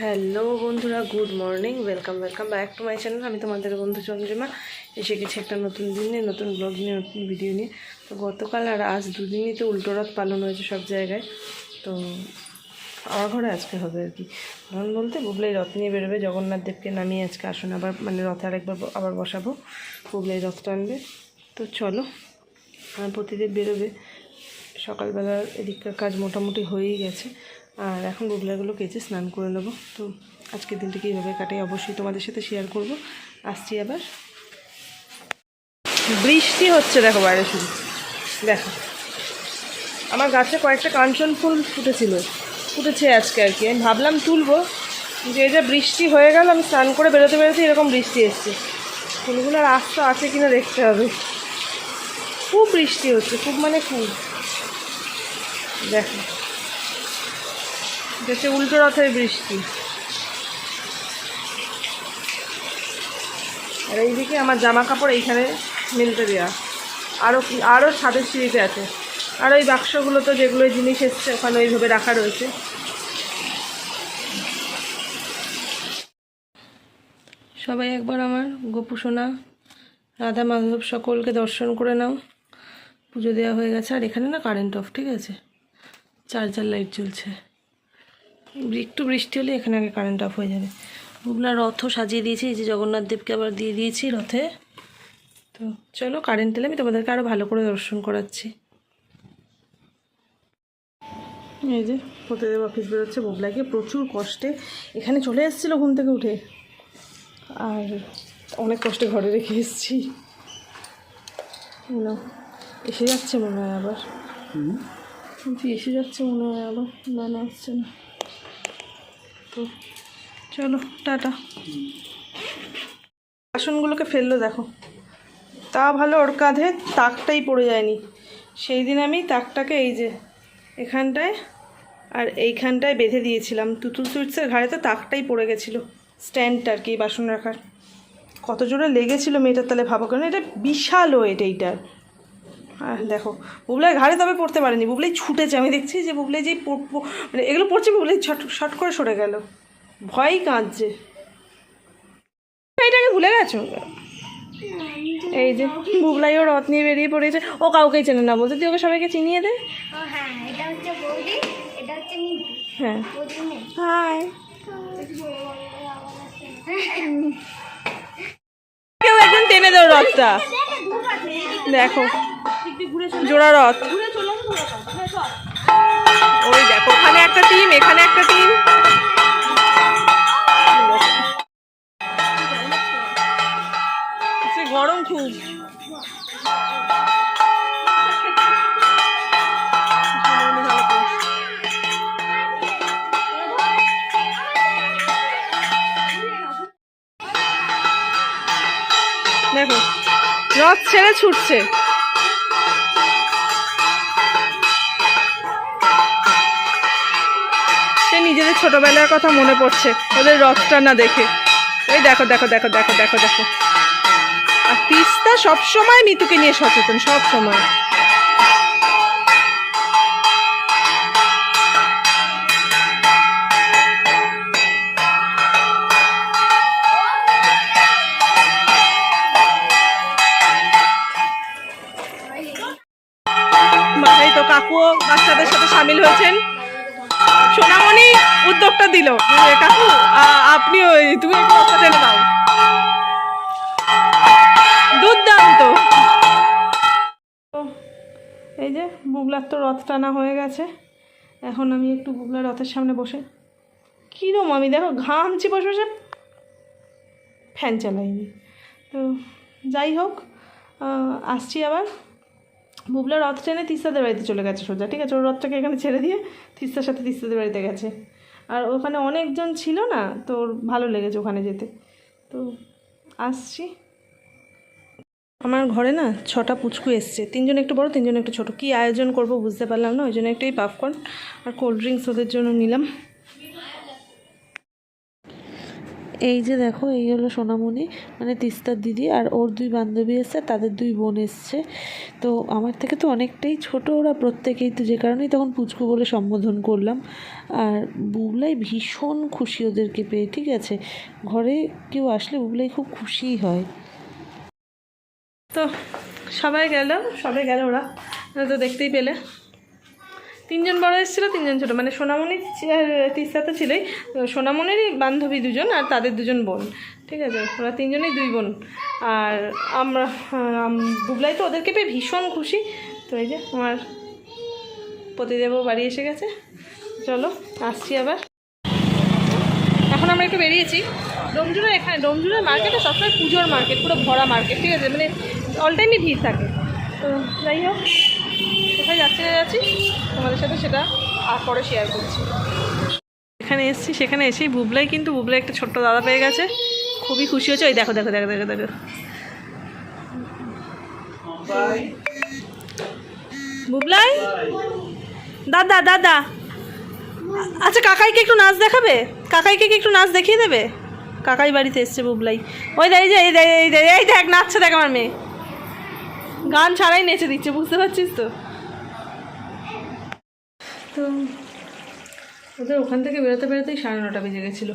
Hello বন্ধুরা, good morning, welcome welcome back to my channel. আমি তোমাদের বন্ধু চন্দ্রিমা এসে গেছি একটা নতুন দিনে নতুন ব্লগ নিয়ে, নতুন ভিডিও নিয়ে। তো গতকাল আর আজ দুদিনই তো উল্টো রথ পালন হয়েছে সব জায়গায়। তো আমার ঘরে আজকে হবে আর কি। কারণ বলতে বুবলাই রথ নিয়ে বেরোবে, জগন্নাথ দেবকে নামিয়ে আজকে আসুন আবার মানে রথে আরেকবার আবার বসাবো। বুবলাই রথটা আনবে তো চলো, আর প্রতিদেব বেরোবে। সকালবেলার এদিককার কাজ মোটামুটি হয়েই গেছে। আর এখন বুবলাগুলো কেচে স্নান করে নেব। তো আজকের দিনটা কীভাবে কাটাই। অবশ্যই তোমাদের সাথে শেয়ার করব। আসছি আবার। বৃষ্টি হচ্ছে, দেখো বাইরে শুধু। দেখো। আমার গাছে কয়েকটা কাঞ্চন ফুল ফুটেছিল। ফুটেছে আজকে আর কি। আমি ভাবলাম তুলবো। যে এই যে বৃষ্টি হয়ে গেল, আমি স্নান করে বেরোতে বেরোতে এরকম বৃষ্টি এসছে। ফুলগুলোর আস্ত আছে কিনা দেখতে হবে। খুব বৃষ্টি হচ্ছে, খুব মানে খুব। দেখো। হচ্ছে উল্টো রথের বৃষ্টি। আর এইদিকে আমার জামা কাপড় এইখানে মেলতে দেওয়া আরও আরও ছাদের সিঁড়িতে আছে। আর ওই বাক্সগুলো তো যেগুলো জিনিস এসছে, ওখানে ওইভাবে রাখা রয়েছে। সবাই একবার আমার গোপু সোনা, রাধা মাধব সকলকে দর্শন করে নাও। পুজো দেওয়া হয়ে গেছে। আর এখানে না কারেন্ট অফ ঠিক আছে? চার্জার লাইট জ্বলছে। একটু বৃষ্টি হলে এখানে আগে কারেন্ট অফ হয়ে যাবে। বুবলা রথও সাজিয়ে দিয়েছি এই যে জগন্নাথ দেবকে আবার দিয়ে দিয়েছি রথে। তো চলো কারেন্ট এলে আমি তোমাদেরকে আরও ভালো করে দর্শন করাচ্ছি। এই যে প্রতিদেব অফিস বেরোচ্ছে বুবলাকে প্রচুর কষ্টে এখানে চলে এসেছিল ঘুম থেকে উঠে। আর অনেক কষ্টে ঘরে রেখে এসেছি। এসে যাচ্ছে মনে হয় আবার। এসে যাচ্ছে মনে হয় আবার? না না আসছে না। তো চলো, টাটা। বাসনগুলোকে ফেলল, দেখো। তা ভালো, ওর কাঁধে তাকটাই পড়ে যায়নি। সেই দিন আমি তাকটাকে এই যে এখানটায় আর এইখানটায় বেঁধে দিয়েছিলাম। তুতুল সুইটসের ঘাড়ে তো তাকটাই পড়ে গেছিল স্ট্যান্ডটা আর কি, বাসন রাখার। কত জোরে লেগেছিল মেয়েটার তাহলে ভাবো কারণ এটা বিশাল ওয়েট এইটার। দেখো বুবলাই ঘাড়ে তবে পড়তে পারেনি বুবলাই ছুটেছে আমি দেখছি যে বুবলাই যেই মানে এগুলো পড়ছে বুবলাই ছট শট করে সরে গেল। ভয়ই কাঁদছে। এটাকে ভুলে গেছো? এই যে বুবলাইও রথ নিয়ে বেরিয়ে পড়েছে। ও কাউকেই চেনে না বলতে তুই ওকে সবাইকে চিনিয়ে দে? হ্যাঁ এটা হচ্ছে বৌদি এটা হচ্ছে মিঠু। হ্যাঁ। হাই। কেউ একজন টেনে দাও রথটা। দেখো। জোড়া রথ। ওই দেখো ওখানে একটা টিম এখানে একটা টিম গরম খুব। দেখো রথ ছেড়ে ছুটছে। নিজেদের ছোটবেলার কথা মনে পড়ছে। ওদের রথটা না দেখে। ওই দেখো দেখো দেখো দেখো দেখো দেখো। আর তিস্তা সবসময় মিতুকে নিয়ে সচেতন সব সময় এই কাকুও বাচ্চাদের সাথে সামিল হয়েছেন। সোনামণি উদ্যোগটা দিল। কাকু আপনি ওই, তুমি একটু টেনে দাও। দুর্দান্ত। এই যে বুবলার তো রথ টানা হয়ে গেছে। এখন আমি একটু বুবলার রথের সামনে বসে। কীরম আমি, দেখো ঘামছি বসে বসে। ফ্যান চালাইনি। তো, যাই হোক আসছি আবার। বুবলা রথ ট্রেনে তিস্তাদের বাড়িতে চলে গেছে সোজা, ঠিক আছে? ওর রথটাকে এখানে ছেড়ে দিয়ে তিস্তার সাথে তিস্তাদের বাড়িতে গেছে। আর ওখানে অনেকজন ছিল না, তো ওর ভালো লেগেছে ওখানে যেতে। তো আসছি। আমার ঘরে না ছটা পুচকু এসছে। তিনজন একটু বড়, তিনজন একটু ছোট। কী আয়োজন করব বুঝতে পারলাম না, ওই জন্য একটু এই পাপকর্ন আর কোল্ড ড্রিঙ্কস ওদের জন্য নিলাম। এই যে দেখো, এই হলো সোনামণি মানে তিস্তার দিদি, আর ওর দুই বান্ধবী এসছে তাদের দুই বোন এসছে। তো আমার থেকে তো অনেকটাই ছোট ওরা প্রত্যেকেই, তো যে কারণেই তখন পুচকু বলে সম্বোধন করলাম। আর বুবলাই ভীষণ খুশি ওদেরকে পেয়ে, ঠিক আছে? ঘরে কেউ আসলে বুবলাই খুব খুশিই হয়। তো সবাই গেল সবাই গেল ওরা ওরা তো দেখতেই পেলে। তিনজন বড় এসেছিল, তিনজন ছোটো। মানে সোনামণি তিস্তা তো ছিলই। সোনামণিরই বান্ধবী দুজন আর তাদের দুজন বোন। ঠিক আছে? ওরা তিনজনেই দুই বোন। আর আমরা, আম- বুবলাই তো ওদেরকে পেয়ে ভীষণ খুশি। তো এই যে আমার পতিদেবও বাড়ি এসে গেছে। চলো, আসছি আবার। এখন আমরা একটু বেরিয়েছি। ডোমজুড়ে এখানে ডোমজুড়ের মার্কেটে সবসময় পুজোর মার্কেট পুরো ভরা মার্কেট ঠিক আছে? মানে অল টাইমই ভিড় থাকে। তো যাই হোক। যাচ্ছি না যাচ্ছি। তোমাদের সাথে সেটা আর পরে শেয়ার করছি। এখানে এসেছি, সেখানে এসেই বুবলাই কিন্তু, বুবলাই একটা ছোট্ট দাদা পেয়ে গেছে। খুবই খুশি হয়েছে। ওই দেখো দেখো দেখো দেখো দেখো। বুবলাই? দাদা দাদা। আচ্ছা কাকাইকে একটু নাচ দেখাবে? কাকাইকে কি একটু নাচ দেখিয়ে দেবে? কাকাই বাড়িতে এসছে, বুবলাই। ওই দেখ এই দেখ এই দেখ এই দেখ, নাচছে দেখ আমার মেয়ে। গান ছাড়াই নেচে দিচ্ছে, বুঝতে পারছিস তো? তো ওদের ওখান থেকে বেরোতে বেরোতেই সাড়ে নটা বেজে গেছিল।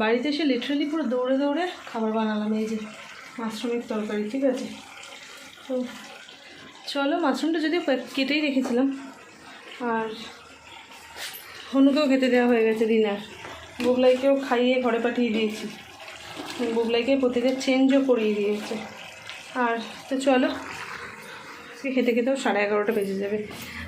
বাড়িতে এসে লিটারালি পুরো দৌড়ে দৌড়ে খাবার বানালাম, এই যে মাশরুমের তরকারি, ঠিক আছে? তো চলো, মাশরুমটা যদিও কেটেই রেখেছিলাম। আর হনুকেও খেতে দেওয়া হয়ে গেছে ডিনার বুবলাইকেও খাইয়ে ঘরে পাঠিয়ে দিয়েছি। বুবলাইকে প্রতিদিন চেঞ্জও করিয়ে দিয়েছে। আর তো চলো খেতে খেতেও সাড়ে এগারোটা বেজে যাবে।